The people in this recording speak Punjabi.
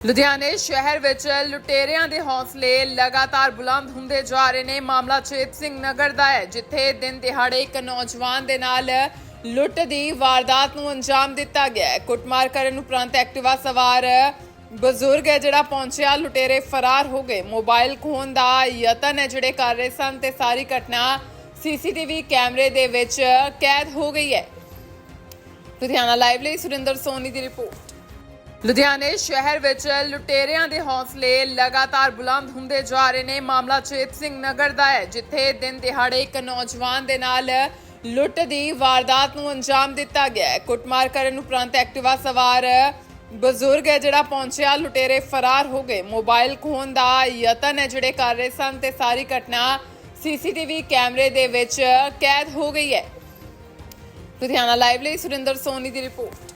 ਲੁਧਿਆਣੇ ਸ਼ਹਿਰ ਵਿੱਚ ਲੁਟੇਰਿਆਂ ਦੇ ਹੌਸਲੇ ਲਗਾਤਾਰ ਬੁਲੰਦ ਹੁੰਦੇ ਜਾ ਰਹੇ ਨੇ। ਮਾਮਲਾ ਚੇਤ ਸਿੰਘ ਨਗਰ ਦਾ ਹੈ, ਜਿੱਥੇ ਦਿਨ ਦਿਹਾੜੇ ਇੱਕ ਨੌਜਵਾਨ ਦੇ ਨਾਲ ਲੁੱਟ ਦੀ ਵਾਰਦਾਤ ਨੂੰ ਅੰਜਾਮ ਦਿੱਤਾ ਗਿਆ ਹੈ। ਕੁੱਟਮਾਰ ਕਰਨ ਉਪਰੰਤ ਐਕਟਿਵਾ ਸਵਾਰ ਬਜ਼ੁਰਗ ਹੈ, ਜਿਹੜਾ ਪਹੁੰਚਿਆ। ਲੁਟੇਰੇ ਫਰਾਰ ਹੋ ਗਏ। ਮੋਬਾਈਲ ਖੋਹਣ ਦਾ ਯਤਨ ਹੈ, ਜਿਹੜੇ ਕਰ ਰਹੇ ਸਨ ਤੇ ਸਾਰੀ ਘਟਨਾ ਸੀਸੀਟੀਵੀ ਕੈਮਰੇ ਦੇ ਵਿੱਚ ਕੈਦ ਹੋ ਗਈ ਹੈ। ਲੁਧਿਆਣਾ ਲਾਈਵ ਲਈ ਸੁਰਿੰਦਰ ਸੋਨੀ ਦੀ ਰਿਪੋਰਟ। ਲੁਧਿਆਣੇ ਸ਼ਹਿਰ ਵਿੱਚ ਲੁਟੇਰਿਆਂ ਦੇ ਹੌਸਲੇ ਲਗਾਤਾਰ ਬੁਲੰਦ ਹੁੰਦੇ ਜਾ ਰਹੇ ਨੇ। ਮਾਮਲਾ ਚੇਤ ਸਿੰਘ ਨਗਰ ਦਾ ਹੈ, ਜਿੱਥੇ ਦਿਨ ਦਿਹਾੜੇ ਇੱਕ ਨੌਜਵਾਨ ਦੇ ਨਾਲ ਲੁੱਟ ਦੀ ਵਾਰਦਾਤ ਨੂੰ ਅੰਜਾਮ ਦਿੱਤਾ ਗਿਆ ਹੈ। ਕੁੱਟਮਾਰ ਕਰਨ ਉਪਰੰਤ ਐਕਟਿਵਾ ਸਵਾਰ ਬਜ਼ੁਰਗ ਹੈ, ਜਿਹੜਾ ਪਹੁੰਚਿਆ। ਲੁਟੇਰੇ ਫਰਾਰ ਹੋ ਗਏ। ਮੋਬਾਈਲ ਖੋਹਣ ਦਾ ਯਤਨ ਹੈ, ਜਿਹੜੇ ਕਰ ਰਹੇ ਸਨ ਤੇ ਸਾਰੀ ਘਟਨਾ ਸੀਸੀਟੀਵੀ ਕੈਮਰੇ ਦੇ ਵਿੱਚ ਕੈਦ ਹੋ ਗਈ ਹੈ। ਲੁਧਿਆਣਾ ਲਾਈਵ ਲਈ ਸੁਰਿੰਦਰ ਸੋਨੀ ਦੀ ਰਿਪੋਰਟ।